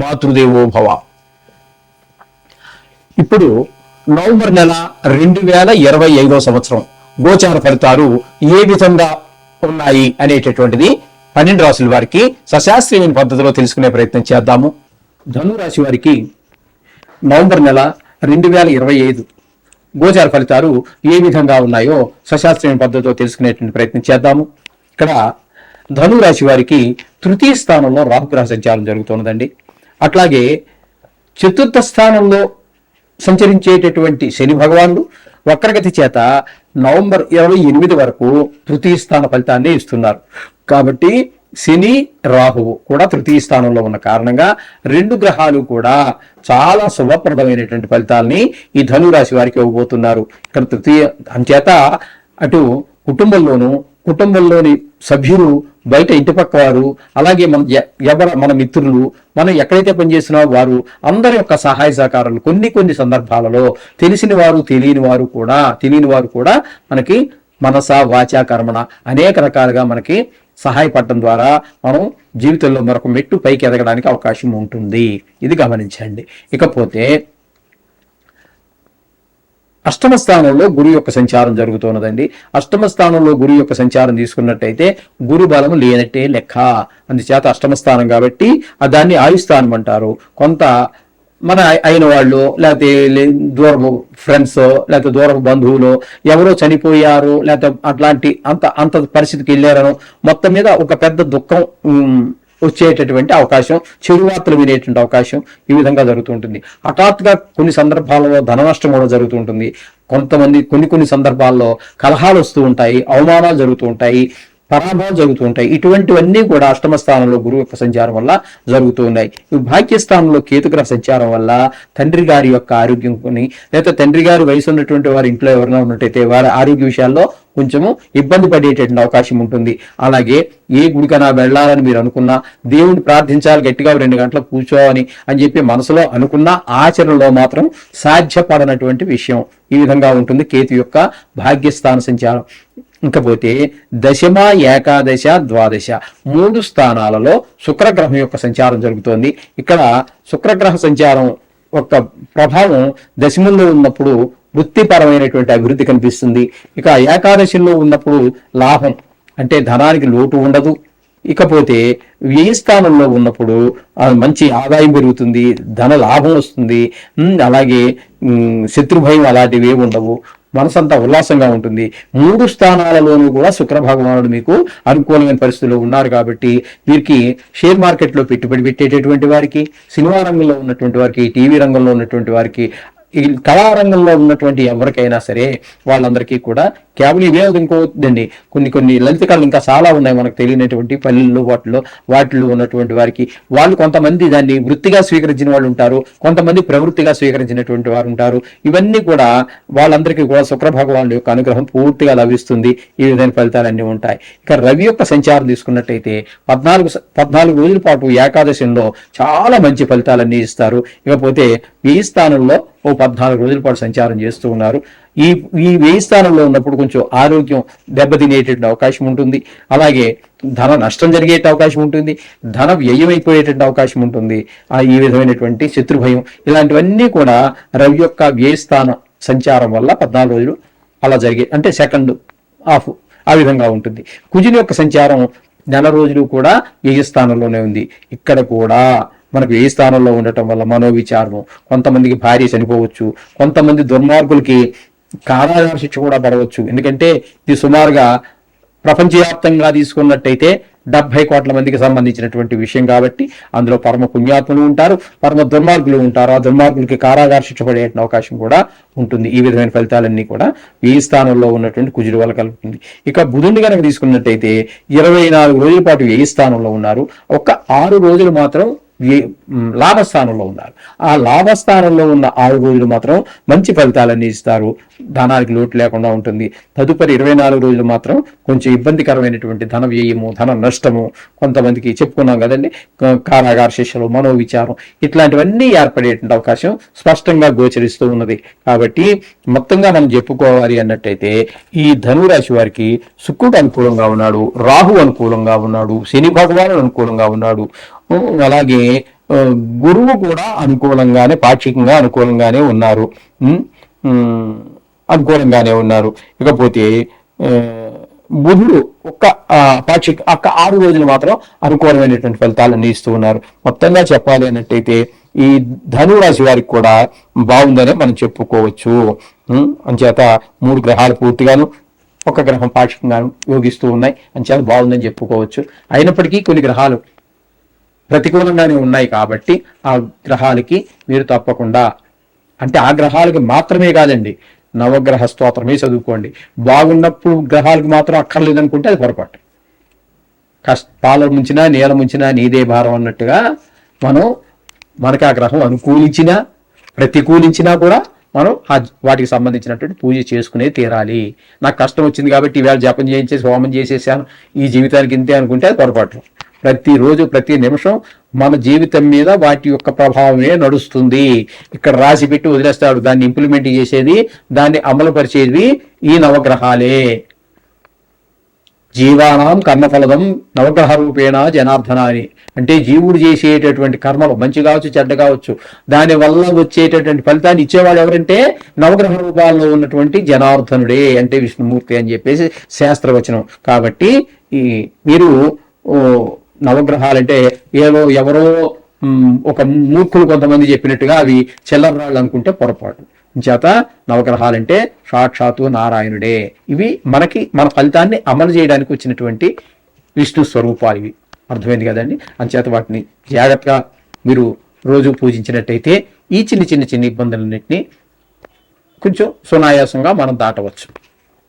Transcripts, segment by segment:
మాతృదేవో భవ. ఇప్పుడు నవంబర్ నెల రెండు వేల ఇరవై ఐదో సంవత్సరం గోచార ఫలితాలు ఏ విధంగా ఉన్నాయి అనేటటువంటిది పన్నెండు రాశుల వారికి సశాస్త్రీయమైన పద్ధతిలో తెలుసుకునే ప్రయత్నం చేద్దాము. ధనురాశి వారికి నవంబర్ నెల రెండు వేల ఇరవై ఐదు గోచార ఫలితాలు ఏ విధంగా ఉన్నాయో సశాస్త్రీయమైన పద్ధతిలో తెలుసుకునేటువంటి ప్రయత్నం చేద్దాము. ఇక్కడ ధనురాశి వారికి తృతీయ స్థానంలో రాహుగ్రహ సంచారం జరుగుతున్నదండి. అట్లాగే చతుర్థ స్థానంలో సంచరించేటటువంటి శని భగవానుడు వక్రగతి చేత నవంబర్ ఇరవై ఎనిమిది వరకు తృతీయ స్థాన ఫలితాన్ని ఇస్తున్నారు. కాబట్టి శని రాహువు కూడా తృతీయ స్థానంలో ఉన్న కారణంగా రెండు గ్రహాలు కూడా చాలా శుభప్రదమైనటువంటి ఫలితాల్ని ఈ ధనురాశి వారికి ఇవ్వబోతున్నారు. ఇక్కడ తృతీయ అంచేత అటు కుటుంబంలోనూ కుటుంబంలోని సభ్యులు బయట ఇంటి పక్క వారు అలాగే మన ఎ- ఎవర మన మిత్రులు మనం ఎక్కడైతే పనిచేసినా వారు అందరి యొక్క సహాయ సహకారాలు కొన్ని కొన్ని సందర్భాలలో తెలిసిన వారు తెలియని వారు కూడా తెలియని వారు కూడా మనకి మనస వాచా కర్మణ అనేక రకాలుగా మనకి సహాయపడటం ద్వారా మనం జీవితంలో మరొక మెట్టు పైకి ఎదగడానికి అవకాశం ఉంటుంది. ఇది గమనించండి. ఇకపోతే అష్టమ స్థానంలో గురు యొక్క సంచారం జరుగుతున్నదండి. అష్టమ స్థానంలో గురు యొక్క సంచారం తీసుకున్నట్టయితే గురు బలం లేనట్టే లెక్క. అందుచేత అష్టమ స్థానం కాబట్టి దాన్ని ఆయుస్థానం అంటారు. కొంత మన అయిన వాళ్ళు లేకపోతే లే- దూరపు ఫ్రెండ్స్ లేకపోతే దూరపు బంధువులు ఎవరో చనిపోయారు లేకపోతే అట్లాంటి అంత అంత పరిస్థితికి వెళ్ళారను మొత్తం మీద ఒక పెద్ద దుఃఖం వచ్చేటటువంటి అవకాశం చెడు వార్తలు వినేటువంటి అవకాశం ఈ విధంగా జరుగుతూ ఉంటుంది హఠాత్తుగా కొన్ని సందర్భాలలో ధన నష్టం కూడా జరుగుతూ ఉంటుంది కొంతమంది కొన్ని కొన్ని సందర్భాల్లో కలహాలు వస్తూ ఉంటాయి అవమానాలు జరుగుతూ ఉంటాయి పరాభవం జరుగుతూ ఉంటాయి. ఇటువంటివన్నీ కూడా అష్టమ స్థానంలో గురువు యొక్క సంచారం వల్ల జరుగుతూ ఉన్నాయి ఈ భాగ్యస్థానంలో కేతుగ్రహ సంచారం వల్ల తండ్రి గారి యొక్క ఆరోగ్యం కొని లేదా తండ్రి గారి వయసు ఉన్నటువంటి వారి ఇంట్లో ఎవరైనా ఉన్నట్టయితే వారి ఆరోగ్య విషయాల్లో కొంచెము ఇబ్బంది పడేటటువంటి అవకాశం ఉంటుంది. అలాగే ఏ గుడికైనా వెళ్ళాలని మీరు అనుకున్నా దేవుడిని ప్రార్థించాలి గట్టిగా రెండు గంటలు కూర్చోవని అని చెప్పి మనసులో అనుకున్న ఆచరణలో మాత్రం సాధ్యపడనటువంటి విషయం ఈ విధంగా ఉంటుంది. కేతు యొక్క భాగ్యస్థాన సంచారం. ఇంకపోతే దశమ ఏకాదశ ద్వాదశ మూడు స్థానాలలో శుక్రగ్రహం యొక్క సంచారం జరుగుతోంది. ఇక్కడ శుక్రగ్రహ సంచారం యొక్క ప్రభావం దశమంలో ఉన్నప్పుడు వృత్తిపరమైనటువంటి అభివృద్ధి కనిపిస్తుంది. ఇక ఏకాదశిలో ఉన్నప్పుడు లాభం అంటే ధనానికి లోటు ఉండదు. ఇకపోతే వ్యయ స్థానంలో ఉన్నప్పుడు మంచి ఆదాయం పెరుగుతుంది ధన లాభం వస్తుంది. అలాగే శత్రుభయం అలాంటివి ఏమి ఉండవు. మనసంతా ఉల్లాసంగా ఉంటుంది. మూడు స్థానాలలోనూ కూడా శుక్రభగవానుడు మీకు అనుకూలమైన పరిస్థితుల్లో ఉన్నారు కాబట్టి వీరికి షేర్ మార్కెట్లో పెట్టుబడి పెట్టేటటువంటి వారికి సినిమా రంగంలో ఉన్నటువంటి వారికి టీవీ రంగంలో ఉన్నటువంటి వారికి ఈ కళారంగంలో ఉన్నటువంటి ఎవరికైనా సరే వాళ్ళందరికీ కూడా కేవలం ఇవే ఇంకోదండి కొన్ని కొన్ని లలిత కళలు ఇంకా చాలా ఉన్నాయి మనకు తెలియనటువంటి పల్లెల్లో వాటిలో వాటిలో ఉన్నటువంటి వారికి. వాళ్ళు కొంతమంది దాన్ని వృత్తిగా స్వీకరించిన వాళ్ళు ఉంటారు కొంతమంది ప్రవృత్తిగా స్వీకరించినటువంటి వారు ఉంటారు. ఇవన్నీ కూడా వాళ్ళందరికీ కూడా శుక్ర భగవానుడు యొక్క అనుగ్రహం పూర్తిగా లభిస్తుంది. ఈ విధమైన ఫలితాలన్నీ ఉంటాయి. ఇక రవి యొక్క సంచారం తీసుకున్నట్టయితే పద్నాలుగు పద్నాలుగు రోజుల పాటు ఏకాదశంలో చాలా మంచి ఫలితాలన్నీ ఇస్తారు. ఇకపోతే ఈ స్థానంలో ఓ పద్నాలుగు రోజుల పాటు సంచారం చేస్తూ ఉన్నారు. ఈ ఈ వేయి స్థానంలో ఉన్నప్పుడు కొంచెం ఆరోగ్యం దెబ్బతినేటువంటి అవకాశం ఉంటుంది. అలాగే ధన నష్టం జరిగే అవకాశం ఉంటుంది. ధన వ్యయమైపోయేటువంటి అవకాశం ఉంటుంది. ఆ ఈ విధమైనటువంటి శత్రుభయం ఇలాంటివన్నీ కూడా రవి యొక్క వ్యయ స్థాన సంచారం వల్ల పద్నాలుగు రోజులు అలా జరిగే అంటే సెకండ్ హాఫ్ ఆ విధంగా ఉంటుంది. కుజుని యొక్క సంచారం నెల రోజులు కూడా వ్యయ స్థానంలోనే ఉంది. ఇక్కడ కూడా మనకు ఏ స్థానంలో ఉండటం వల్ల మనోవిచారము కొంతమందికి భార్య చనిపోవచ్చు కొంతమంది దుర్మార్గులకి కారాగార శిక్ష కూడా పడవచ్చు. ఎందుకంటే ఇది సుమారుగా ప్రపంచవ్యాప్తంగా తీసుకున్నట్టయితే డెబ్బై కోట్ల మందికి సంబంధించినటువంటి విషయం కాబట్టి అందులో పరమ పుణ్యాత్ములు ఉంటారు పరమ దుర్మార్గులు ఉంటారు. ఆ దుర్మార్గులకి కారాగార శిక్ష పడే అవకాశం కూడా ఉంటుంది. ఈ విధమైన ఫలితాలన్నీ కూడా ఈ స్థానంలో ఉన్నటువంటి కుజుడు వల్ల కలుగుతుంది. ఇక బుధుడిని కనుక తీసుకున్నట్టయితే ఇరవై నాలుగు రోజుల పాటు ఏ స్థానంలో ఉన్నారు? ఒక్క ఆరు రోజులు మాత్రం లాభస్థానంలో ఉన్నారు. ఆ లాభస్థానంలో ఉన్న ఆరు రోజులు మాత్రం మంచి ఫలితాలన్నీ ఇస్తారు. ధనానికి లోటు లేకుండా ఉంటుంది. తదుపరి ఇరవై నాలుగు రోజులు మాత్రం కొంచెం ఇబ్బందికరమైనటువంటి ధన వ్యయము ధన నష్టము కొంతమందికి చెప్పుకున్నాం కదండి. కారాగార శిష్యులు మనోవిచారం ఇట్లాంటివన్నీ ఏర్పడేటువంటి అవకాశం స్పష్టంగా గోచరిస్తూ ఉన్నది. కాబట్టి మొత్తంగా మనం చెప్పుకోవాలి అన్నట్టయితే ఈ ధనురాశి వారికి శుక్రుడు అనుకూలంగా ఉన్నాడు రాహు అనుకూలంగా ఉన్నాడు శని భగవానుడు అనుకూలంగా ఉన్నాడు. అలాగే గురువు కూడా అనుకూలంగానే పాక్షికంగా అనుకూలంగానే ఉన్నారు. అనుకూలంగానే ఉన్నారు. ఇకపోతే బుధుడు ఒక్క పాక్షిక ఒక్క ఆరు రోజులు మాత్రం అనుకూలమైనటువంటి ఫలితాలను ఇస్తూ ఉన్నారు. మొత్తంగా చెప్పాలి అన్నట్టయితే ఈ ధనురాశి వారికి కూడా బాగుందనే మనం చెప్పుకోవచ్చు. అంచేత మూడు గ్రహాలు పూర్తిగాను ఒక గ్రహం పాక్షికంగాను యోగిస్తూ ఉన్నాయి. అంచేత బాగుందని చెప్పుకోవచ్చు. అయినప్పటికీ కొన్ని గ్రహాలు ప్రతికూలంగానే ఉన్నాయి కాబట్టి ఆ గ్రహాలకి మీరు తప్పకుండా అంటే ఆ గ్రహాలకి మాత్రమే కాదండి నవగ్రహ స్తోత్రమే చదువుకోండి. బాగున్నప్పుడు గ్రహాలకు మాత్రం అక్కర్లేదనుకుంటే అది పొరపాటు. కష్ట పాల ముంచినా నీల ముంచినా నీదే భారం అన్నట్టుగా మనం మనకి ఆ గ్రహం అనుకూలించినా ప్రతికూలించినా కూడా మనం ఆ వాటికి సంబంధించినటువంటి పూజ చేసుకునే తీరాలి. నాకు కష్టం వచ్చింది కాబట్టి ఈవేళ జపం చేయించేసి హోమం చేసేసాను ఈ జీవితానికి ఇంతే అనుకుంటే అది పొరపాటు. ప్రతిరోజు ప్రతి నిమిషం మన జీవితం మీద వాటి యొక్క ప్రభావమే నడుస్తుంది. ఇక్కడ రాసి పెట్టి వదిలేస్తాడు. దాన్ని ఇంప్లిమెంట్ చేసేది దాన్ని అమలుపరిచేది ఈ నవగ్రహాలే. జీవానాం కర్మఫలదం నవగ్రహ రూపేణ జనార్దన అని అంటే జీవుడు చేసేటటువంటి కర్మలు మంచి కావచ్చు చెడ్డ కావచ్చు దాని వల్ల వచ్చేటటువంటి ఫలితాన్ని ఇచ్చేవాడు ఎవరంటే నవగ్రహ రూపాల్లో ఉన్నటువంటి జనార్దనుడే అంటే విష్ణుమూర్తి అని చెప్పేసి శాస్త్రవచనం. కాబట్టి ఈ మీరు నవగ్రహాలంటే ఏదో ఎవరో ఒక మూర్ఖులు కొంతమంది చెప్పినట్టుగా అవి చెల్లరాళ్ళు అనుకుంటే పొరపాటు. చేత నవగ్రహాలంటే సాక్షాత్తు నారాయణుడే. ఇవి మనకి మన ఫలితాన్ని అమలు చేయడానికి వచ్చినటువంటి విష్ణు స్వరూపాలు ఇవి. అర్థమైంది కదండి? అంచేత వాటిని జాగ్రత్తగా మీరు రోజు పూజించినట్టయితే ఈ చిన్న చిన్న చిన్న ఇబ్బందులన్నింటినీ కొంచెం సునాయాసంగా మనం దాటవచ్చు.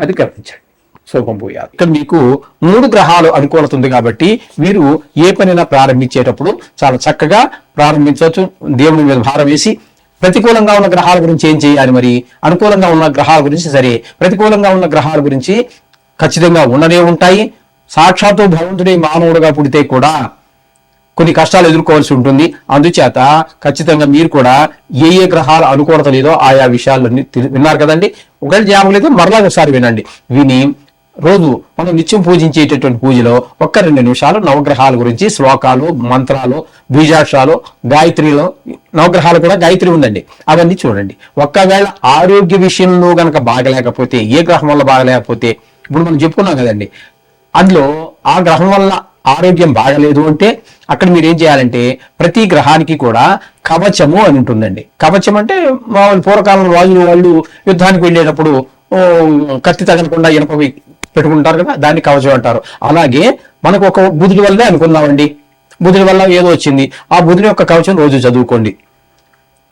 అది గమనించండి. శోభం ఇక్కడ మీకు మూడు గ్రహాలు అనుకూలత ఉంది కాబట్టి మీరు ఏ పనైనా ప్రారంభించేటప్పుడు చాలా చక్కగా ప్రారంభించవచ్చు. దేవుని మీద భారం వేసి ప్రతికూలంగా ఉన్న గ్రహాల గురించి ఏం చేయాలి మరి? అనుకూలంగా ఉన్న గ్రహాల గురించి సరే ప్రతికూలంగా ఉన్న గ్రహాల గురించి ఖచ్చితంగా ఉండనే ఉంటాయి. సాక్షాత్తు భగవంతుడే మానవుడుగా పుడితే కూడా కొన్ని కష్టాలు ఎదుర్కోవాల్సి ఉంటుంది. అందుచేత ఖచ్చితంగా మీరు కూడా ఏ ఏ గ్రహాల అనుకూలత లేదో ఆయా విషయాలన్నీ విన్నారు కదండి. ఒకవేళ జ్ఞాపకం లేదో మరలా ఒకసారి వినండి. విని రోజు మనం నిత్యం పూజించేటటువంటి పూజలో ఒక్క రెండు నిమిషాలు నవగ్రహాల గురించి శ్లోకాలు మంత్రాలు బీజాక్షాలు గాయత్రిలో నవగ్రహాలు కూడా గాయత్రి ఉందండి. అవన్నీ చూడండి. ఒక్కవేళ ఆరోగ్య విషయంలో గనక బాగలేకపోతే ఏ గ్రహం వల్ల బాగలేకపోతే ఇప్పుడు మనం చెప్పుకున్నాం కదండి. అందులో ఆ గ్రహం వల్ల ఆరోగ్యం బాగలేదు అంటే అక్కడ మీరు ఏం చేయాలంటే ప్రతి గ్రహానికి కూడా కవచము అని ఉంటుందండి. కవచం అంటే మామూలు పూర్వకాలంలో వాళ్ళు వాళ్ళు యుద్ధానికి వెళ్ళేటప్పుడు కత్తి తగలకుండా ఇనప పెట్టుకుంటారు కదా దాన్ని కవచం అంటారు. అలాగే మనకు ఒక బుధుడి వల్లనే అనుకుందామండి. బుధుడి వల్ల ఏదో వచ్చింది. ఆ బుధుడి యొక్క కవచం రోజు చదువుకోండి.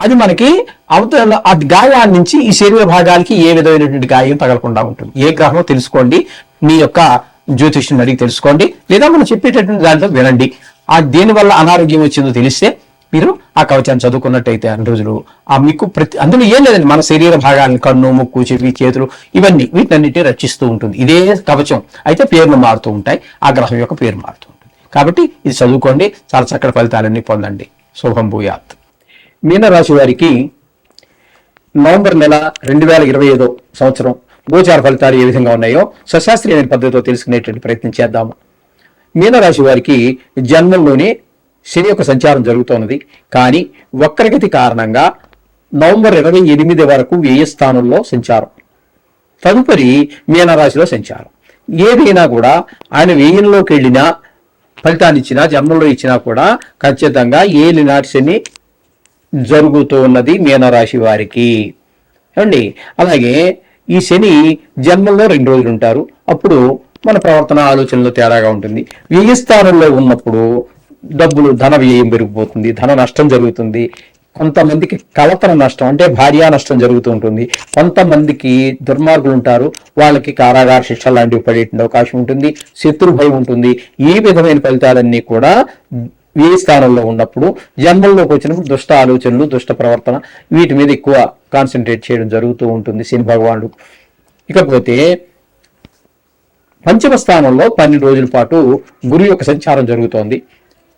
అది మనకి అవతల ఆ గాయాల నుంచి ఈ శరీర భాగాలకి ఏ విధమైనటువంటి గాయం తగలకుండా ఉంటుంది. ఏ గ్రహమో తెలుసుకోండి. మీ యొక్క జ్యోతిష్యుని అడిగి తెలుసుకోండి. లేదా మనం చెప్పేటటువంటి దాంట్లో వినండి. ఆ దేని వల్ల అనారోగ్యం వచ్చిందో తెలిస్తే మీరు ఆ కవచాన్ని చదువుకున్నట్టయితే అన్ని రోజులు ఆ మీకు ప్రతి అందులో ఏం లేదండి. మన శరీర భాగాలను కన్ను ముక్కు చెవి చేతులు ఇవన్నీ వీటన్నిటిని రక్షిస్తూ ఉంటుంది. ఇదే కవచం. అయితే పేర్లు మారుతూ ఉంటాయి. ఆ గ్రహం యొక్క పేరు మారుతూ ఉంటుంది. కాబట్టి ఇది చదువుకోండి. చాలా చక్కటి ఫలితాలన్నీ పొందండి. శుభం భూయాత్. మీనరాశి వారికి నవంబర్ నెల రెండు వేల ఇరవై ఐదో సంవత్సరం గోచార ఫలితాలు ఏ విధంగా ఉన్నాయో సశాస్త్రీయమైన పద్ధతితో తెలుసుకునేటువంటి ప్రయత్నం చేద్దాము. మీనరాశి వారికి జన్మంలోనే శని యొక్క సంచారం జరుగుతున్నది కానీ వక్రగతి కారణంగా నవంబర్ ఇరవై ఎనిమిది వరకు వ్యయ స్థానంలో సంచారం? తదుపరి మీనరాశిలో సంచారం. ఏదైనా కూడా ఆయన వ్యయంలోకి వెళ్ళినా ఫలితాన్ని ఇచ్చినా జన్మలో ఇచ్చినా కూడా ఖచ్చితంగా ఏలినాటి శని జరుగుతున్నది మీనరాశి వారికి. ఏమండి? అలాగే ఈ శని జన్మల్లో రెండు రోజులు ఉంటారు. అప్పుడు మన ప్రవర్తన ఆలోచనలో తేడాగా ఉంటుంది. వ్యయ స్థానంలో ఉన్నప్పుడు డబ్బులు ధన వ్యయం పెరిగిపోతుంది ధన నష్టం జరుగుతుంది. కొంతమందికి కలతన నష్టం అంటే భార్యా నష్టం జరుగుతూ ఉంటుంది. కొంతమందికి దుర్మార్గులు ఉంటారు. వాళ్ళకి కారాగార శిక్ష లాంటివి పడేటువంటి అవకాశం ఉంటుంది. శత్రు భయం ఉంటుంది. ఈ విధమైన ఫలితాలన్నీ కూడా ఏ స్థానంలో ఉన్నప్పుడు జన్మల్లోకి వచ్చినప్పుడు దుష్ట ఆలోచనలు దుష్ట ప్రవర్తన వీటి మీద ఎక్కువ కాన్సన్ట్రేట్ చేయడం జరుగుతూ ఉంటుంది శని భగవానుడు. ఇకపోతే పంచమ స్థానంలో పన్నెండు రోజుల పాటు గురు యొక్క సంచారం జరుగుతోంది.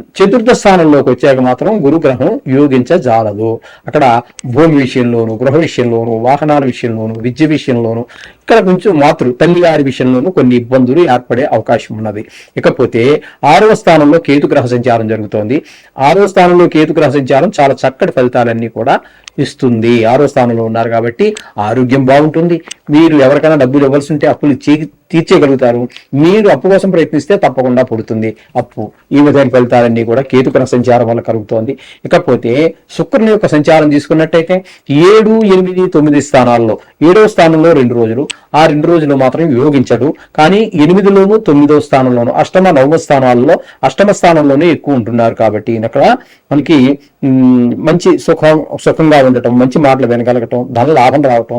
చతుర్థ స్థానంలోకి వచ్చాక మాత్రం గురుగ్రహం యోగించజాలదు. అక్కడ భూమి విషయంలోను గృహ విషయంలోను వాహనాల విషయంలోను విద్య విషయంలోను ఇక్కడ కొంచెం మాతృ తల్లివారి విషయంలోనూ కొన్ని ఇబ్బందులు ఏర్పడే అవకాశం ఉన్నది. ఇకపోతే ఆరవ స్థానంలో కేతు గ్రహ సంచారం జరుగుతోంది. ఆరవ స్థానంలో కేతు గ్రహ సంచారం చాలా చక్కటి ఫలితాలన్నీ కూడా ఇస్తుంది. ఆరో స్థానంలో ఉన్నారు కాబట్టి ఆరోగ్యం బాగుంటుంది. మీరు ఎవరికైనా డబ్బులు ఇవ్వాల్సి ఉంటే అప్పులు చీ- తీర్చేయగలుగుతారు. మీరు అప్పు కోసం ప్రయత్నిస్తే తప్పకుండా పుడుతుంది. అప్పు ఈ విధమైన ఫలితాలన్నీ కూడా కేతుకన సంచారం వల్ల కలుగుతోంది. ఇకపోతే శుక్రుని యొక్క సంచారం తీసుకున్నట్టయితే ఏడు ఎనిమిది తొమ్మిది స్థానాల్లో ఏడవ స్థానంలో రెండు రోజులు ఆ రెండు రోజులు మాత్రం యోగించడు కానీ ఎనిమిదిలోను తొమ్మిదో స్థానంలోను అష్టమ నవమ స్థానాల్లో అష్టమ స్థానంలోనే ఎక్కువ ఉంటున్నారు కాబట్టి అక్కడ మనకి మంచి సుఖం సుఖంగా ఉండటం మంచి మాటలు వినగలగటం ధన లాభం రావటం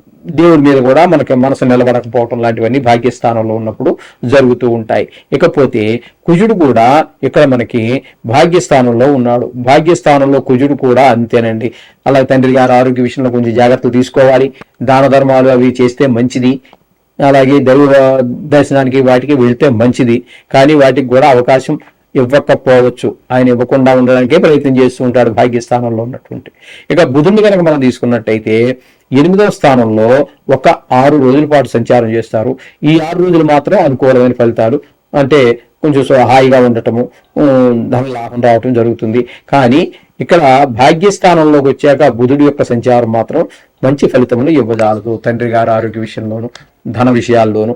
దేవుడి మీద కూడా మనకి మనసు నిలబడకపోవటం లాంటివన్నీ భాగ్యస్థానంలో ఉన్నప్పుడు జరుగుతూ ఉంటాయి. ఇకపోతే కుజుడు కూడా ఇక్కడ మనకి భాగ్యస్థానంలో ఉన్నాడు. భాగ్యస్థానంలో కుజుడు కూడా అంతేనండి. అలా తండ్రి గారి ఆరోగ్య విషయంలో కొంచెం జాగ్రత్తలు తీసుకోవాలి. దాన ధర్మాలు అవి చేస్తే మంచిది. అలాగే దైవ దర్శనానికి వాటికి వెళ్తే మంచిది. కానీ వాటికి కూడా అవకాశం ఇవ్వకపోవచ్చు. ఆయన ఇవ్వకుండా ఉండడానికే ప్రయత్నం చేస్తూ ఉంటాడు భాగ్యస్థానంలో ఉన్నటువంటి. ఇక బుధుని కనుక మనం తీసుకున్నట్టయితే ఎనిమిదవ స్థానంలో ఒక ఆరు రోజుల పాటు సంచారం చేస్తారు. ఈ ఆరు రోజులు మాత్రం అనుకూలమైన ఫలితాలు అంటే కొంచెం సో- హాయిగా ఉండటము ధన లాభం రావటం జరుగుతుంది. కానీ ఇక్కడ భాగ్యస్థానంలోకి వచ్చాక బుధుడి యొక్క సంచారం మాత్రం మంచి ఫలితములు ఇవ్వజాలదు తండ్రి గారు ఆరోగ్య విషయంలోను ధన విషయాల్లోనూ.